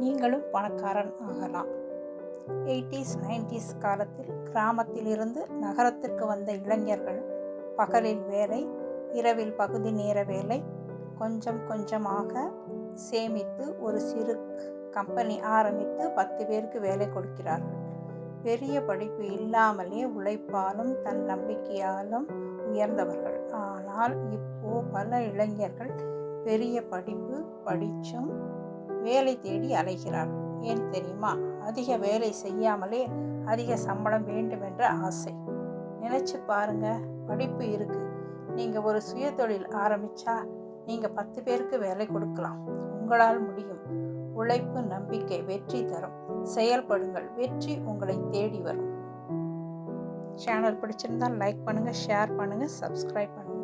நீங்களும் பணக்காரன் ஆகலாம். எயிட்டிஸ் நைன்டிஸ் காலத்தில் கிராமத்திலிருந்து நகரத்திற்கு வந்த இளைஞர்கள் பகலில் வேலை இரவில் பகுதி நேர வேலை கொஞ்சம் கொஞ்சமாக சேமித்து ஒரு சிறு கம்பெனி ஆரம்பித்து பத்து பேருக்கு வேலை கொடுக்கிறார்கள். பெரிய படிப்பு இல்லாமலே உழைப்பாலும் தன் நம்பிக்கையாலும் உயர்ந்தவர்கள். ஆனால் இப்போ பல இளைஞர்கள் பெரிய படிப்பு படித்தும் வேலை தேடி அலைகிறார்கள் ஏன் தெரியுமா? அதிக வேலை செய்யாமலே அதிக சம்பளம் வேண்டும் என்ற ஆசை. நினைச்சு பாருங்க படிப்பு இருக்கு. நீங்க ஒரு சுயதொழில் ஆரம்பிச்சா நீங்க பத்து பேருக்கு வேலை கொடுக்கலாம். உங்களால் முடியும். உழைப்பு நம்பிக்கை வெற்றி தரும். செயல்படுங்கள். வெற்றி உங்களை தேடி வரும். சேனல் பிடிச்சிருந்தால் லைக் பண்ணுங்கள் ஷேர் பண்ணுங்கள் சப்ஸ்கிரைப் பண்ணுங்கள்